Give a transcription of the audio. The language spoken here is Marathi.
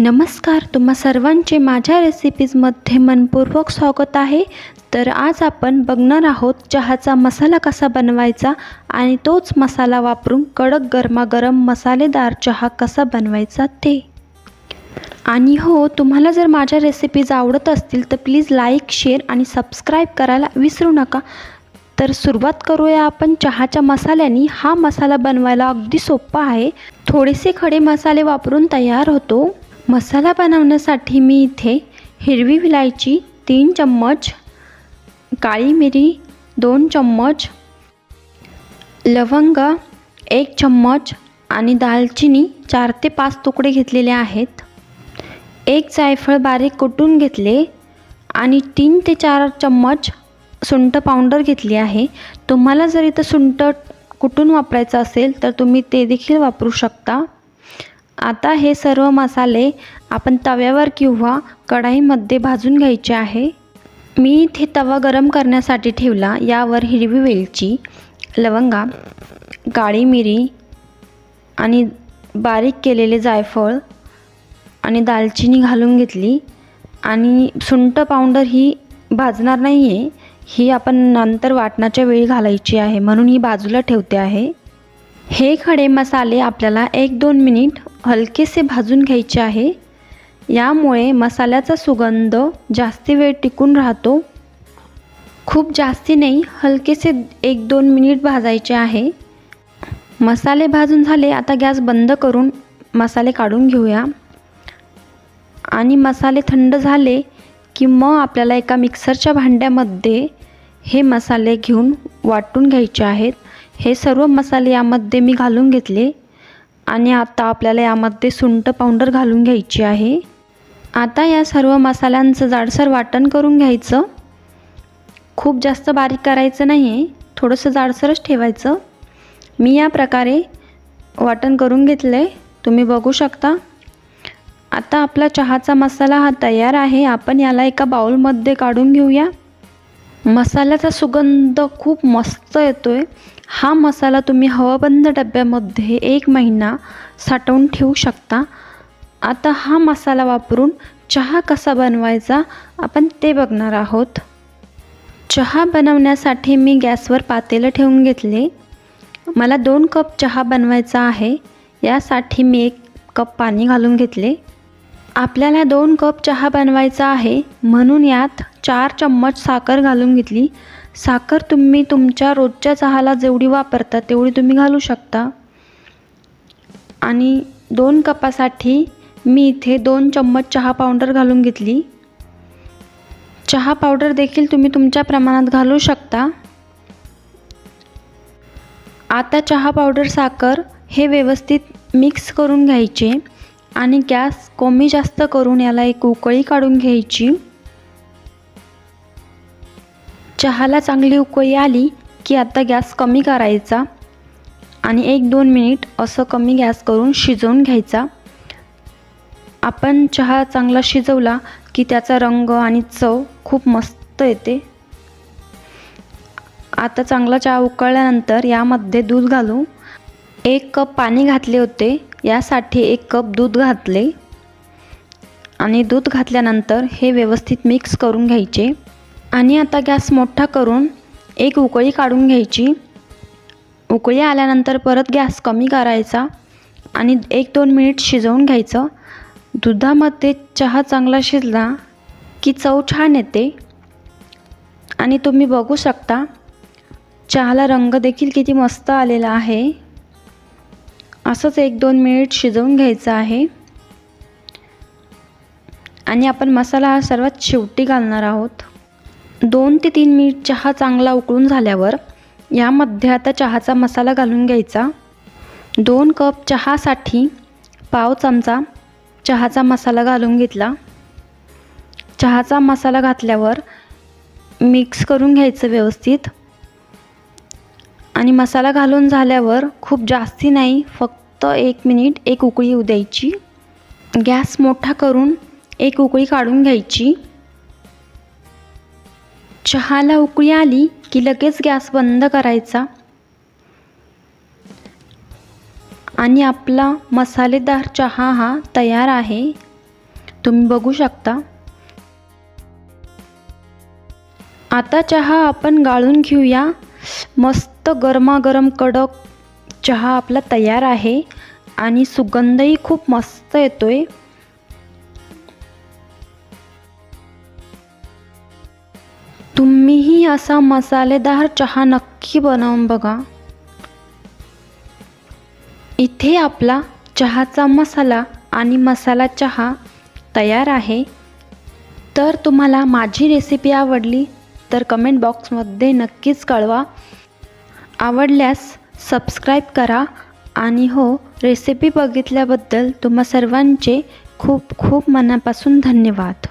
नमस्कार तुम्हा सर्वांचे माझ्या रेसिपीजमध्ये मनपूर्वक स्वागत आहे. तर आज आपण बघणार आहोत चहाचा मसाला कसा बनवायचा आणि तोच मसाला वापरून कडक गरमागरम मसालेदार चहा कसा बनवायचा ते. आणि हो तुम्हाला जर माझ्या रेसिपीज आवडत असतील तर प्लीज लाईक शेअर आणि सबस्क्राईब करायला विसरू नका. तर सुरुवात करूया आपण. चहाच्या मसाल्यानी हा मसाला बनवायला अगदी सोपा आहे. थोडेसे खडे मसाले वापरून तयार होतो. मसाला बनवण्यासाठी मी इथे हिरवी विलायची तीन चम्मच काळी मिरी दोन चम्मच लवंग एक चम्मच आणि दालचिनी चार ते पाच तुकडे घेतलेले आहेत. एक जायफळ बारीक कुटून घेतले आणि तीन ते चार चम्मच सुंठ पावडर घेतली आहे. तुम्हाला जर इथं सुंठ कुटून वापरायचं असेल तर तुम्ही ते देखील वापरू शकता. आता हे सर्व मसाले आपण तव्यावर किंवा कढाईमध्ये भाजून घ्यायचे आहे. मी इथे तवा गरम करण्यासाठी ठेवला यावर हिरवी वेलची लवंगा काळी मिरी आणि बारीक केलेले जायफळ आणि दालचिनी घालून घेतली. आणि सुंट पावडर ही भाजणार नाही आहे ही आपण नंतर वाटणाच्या वेळी घालायची आहे म्हणून ही बाजूला ठेवते आहे. हे खडे मसाले आपल्याला एक दोन मिनिट हलकेसे भाजून घ्यायचे आहे. यामुळे मसाल्याचा सुगंध जास्ती वेळ टिकून राहतो. खूप जास्ती नाही हलकेसे एक दोन मिनिट भाजायचे आहे. मसाले भाजून झाले आता गॅस बंद करून मसाले काढून घेऊया. आणि मसाले थंड झाले की मग आपल्याला एका मिक्सरच्या भांड्यामध्ये हे मसाले घेऊन वाटून घ्यायचे आहेत. हे सर्व मसाले यामध्ये मी घालून घेतले. आणि आता आपल्याला यामध्ये सुंट पावडर घालून घ्यायची आहे. आता या सर्व मसाल्यांचं जाडसर वाटण करून घ्यायचं. खूप जास्त बारीक करायचं नाही आहे थोडंसं जाडसरच ठेवायचं. मी या प्रकारे वाटण करून घेतलं आहे तुम्ही बघू शकता. आता आपला चहाचा मसाला हा तयार आहे आपण याला एका बाउलमध्ये काढून घेऊया. मसाल्याचा सुगंध खूप मस्त येतो आहे हा मसाला तुम्ही हवाबंद डब्यामध्ये एक महिना साठवून ठेवू शकता. आता हा मसाला वापरून चहा कसा बनवायचा आपण ते बघणार आहोत. चहा बनवण्यासाठी मी गॅसवर पातेलं ठेवून घेतले. मला दोन कप चहा बनवायचा आहे. यासाठी मी एक कप पाणी घालून घेतले. आपल्याला दोन कप चहा बनवायचा आहे. म्हणून यात चार चम्मच साखर घालून घेतली. साखर तुम्ही तुमच्या रोजच्या चहाला जेवढी वापरता तेवढी तुम्ही घालू शकता. आणि दोन कपासाठी मी इथे दोन चम्मच चहा पावडर घालून घेतली. चहा पावडर देखील तुम्ही तुमच्या प्रमाणात घालू शकता. आता चहा पावडर साखर हे व्यवस्थित मिक्स करून घ्यायचे. आणि गॅस कमी जास्त करून याला एक उकळी काढून घ्यायची. चहाला चांगली उकळी आली की आता गॅस कमी करायचा आणि एक दोन मिनिट असं कमी गॅस करून शिजवून घ्यायचा. आपण चहा चांगला शिजवला की त्याचा रंग आणि चव खूप मस्त येते. आता चांगला चहा उकळल्यानंतर यामध्ये दूध घालू. एक कप पाणी घातले होते. यासाठी एक कप दूध घातले आणि दूध घातल्यानंतर हे व्यवस्थित मिक्स करून घ्यायचे. आणि आता गॅस मोठा करून एक उकळी काढून घ्यायची. उकळी आल्यानंतर परत गॅस कमी करायचा आणि एक दोन मिनिट शिजवून घ्यायचं. दुधामध्ये चहा चांगला शिजला की चव छान येते. आणि तुम्ही बघू शकता चहाला रंग देखील किती मस्त आलेला आहे. असंच एक दोन मिनिट शिजवून घ्यायचं आहे. आणि आपण मसाला हा सर्वात शेवटी घालणार आहोत. दोन ते तीन मिनिट चहा चांगला उकळून झाल्यावर यामध्ये आता चहाचा मसाला घालून घ्यायचा. दोन कप चहासाठी पाव चमचा चहाचा मसाला घालून घेतला. चहाचा मसाला घातल्यावर मिक्स करून घ्यायचं व्यवस्थित. आणि मसाला घालून झाल्यावर खूप जास्ती नाही फक्त एक मिनिट एक उकळी येऊ द्यायची. गॅस मोठा करून एक उकळी काढून घ्यायची. चहाला उकळी आली की लगेच गॅस बंद करायचा. आणि आपला मसालेदार चहा हा तयार आहे. तुम्ही बघू शकता. आता चहा आपण गाळून घेऊया. मस्त गरमागरम कडक चहा आपला तयार आहे आणि सुगंधही खूप मस्त येतो आहे तुम्हीही असा मसालेदार चहा नक्की बनवून बघा. इथे आपला चहाचा मसाला आणि मसाला चहा तयार आहे. तर तुम्हाला माझी रेसिपी आवडली तर कमेंट बॉक्समध्ये नक्कीच कळवा. आवडल्यास सबस्क्राईब करा आणि हो रेसिपी बघितल्याबद्दल तुम्हा सर्वांचे खूप खूप मनापासून धन्यवाद.